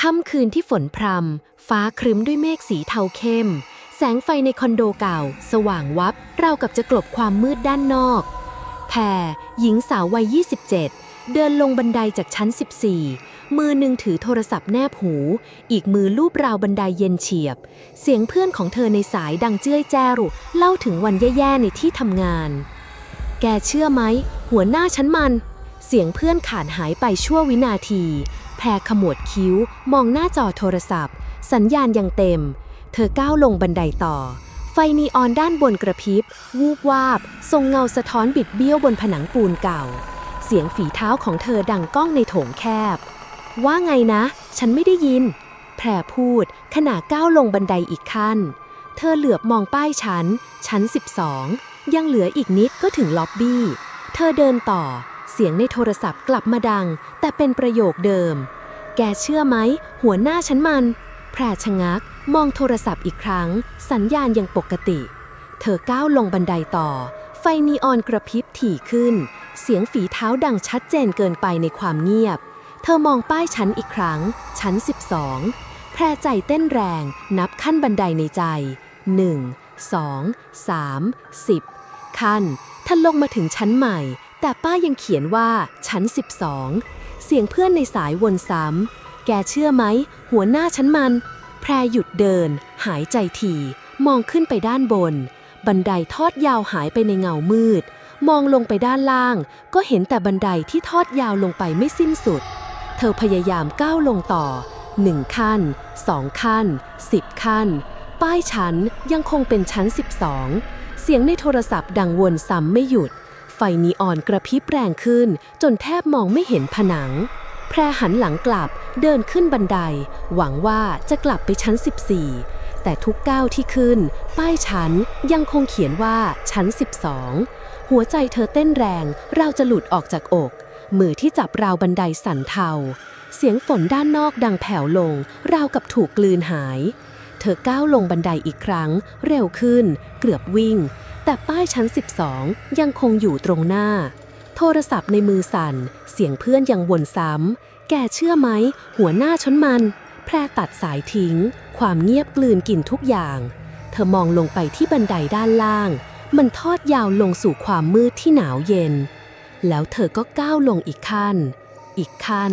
ค่ำคืนที่ฝนพรำฟ้าครึ้มด้วยเมฆสีเทาเข้ม แสงไฟในคอนโดเก่า สว่างวับราวกับจะกลบความมืดด้านนอก แพรหญิงสาววัย 27 เดินลงบันไดจากชั้น 14 มือหนึ่งถือโทรศัพท์แนบหู อีกมือลูบราวบันไดเย็นเฉียบ เสียงเพื่อนของเธอในสายดังเจ้ยแจ้วเล่าถึงวันแย่ๆในที่ทำงาน แกเชื่อไหม หัวหน้าฉันมัน เสียงเพื่อนขาดหายไปชั่ววินาที แพรขมวดคิ้ว มองหน้าจอโทรศัพท์ สัญญาณยังเต็ม เธอก้าวลงบันไดต่อ ไฟนีออนด้านบนกระพริบ วูบวาบ ทรงเงาสะท้อนบิดเบี้ยวบนผนังปูนเก่า เสียงฝีเท้าของเธอดังก้องในโถงแคบ ว่าไงนะ ฉันไม่ได้ยิน แพรพูด ขณะก้าวลงบันไดอีกขั้น เธอเหลือบมองป้ายชั้น ชั้น 12 ยังเหลืออีกนิดก็ถึงล็อบบี้ เธอเดินต่อ เสียงในโทรศัพท์กลับมาดัง แต่เป็นประโยคเดิม แกเชื่อไหม หัวหน้าฉันมัน แพรชะงัก มองโทรศัพท์อีกครั้ง สัญญาณยังปกติ เธอก้าวลงบันไดต่อ ไฟนีออนกระพริบถี่ขึ้น เสียงฝีเท้าดังชัดเจนเกินไปในความเงียบ เธอมองป้ายชั้นอีกครั้ง ชั้น 12 แพรใจเต้นแรง นับขั้นบันไดในใจ 1 2 3 10 ขั้นท่านลงมาถึงชั้นใหม่ แต่ป้ายังเขียนว่าชั้น 12 เสียงเพื่อนในสายวนซ้ำ แกเชื่อไหม หัวหน้าฉันมัน แพรหยุดเดิน หายใจที มองขึ้นไปด้านบน บันไดทอดยาวหายไปในเงามืด มองลงไปด้านล่าง ก็เห็นแต่บันไดที่ทอดยาวลงไปไม่สิ้นสุด เธอพยายามก้าวลงต่อ1ขั้น2ขั้น10ขั้น ป้ายชั้นยังคงเป็นชั้น 12 เสียงในโทรศัพท์ดังวนซ้ำไม่หยุด ไฟนีออนกระพริบแรงขึ้น จนแทบมองไม่เห็นผนัง แพรหันหลังกลับเดินขึ้นบันได หวังว่าจะกลับไปชั้น 14 แต่ทุกก้าวที่ขึ้น ป้ายชั้นยังคงเขียนว่าชั้น 12 หัวใจเธอเต้นแรงเราจะหลุดออกจากอก มือที่จับราวบันไดสั่นเทา เสียงฝนด้านนอกดังแผ่วลง ราวกับถูกกลืนหาย เธอก้าวลงบันไดอีกครั้ง เร็วขึ้น เกือบวิ่ง แต่ป้ายชั้น 12 ยังคงอยู่ตรงหน้า โทรศัพท์ในมือสั่น เสียงเพื่อนยังวนซ้ำ แกเชื่อไหม หัวหน้าฉันมัน แพรตัดสายทิ้ง ความเงียบกลืนกินทุกอย่าง เธอมองลงไปที่บันไดด้านล่าง มันทอดยาวลงสู่ความมืดที่หนาวเย็น แล้วเธอก็ก้าวลงอีกขั้น อีกขั้น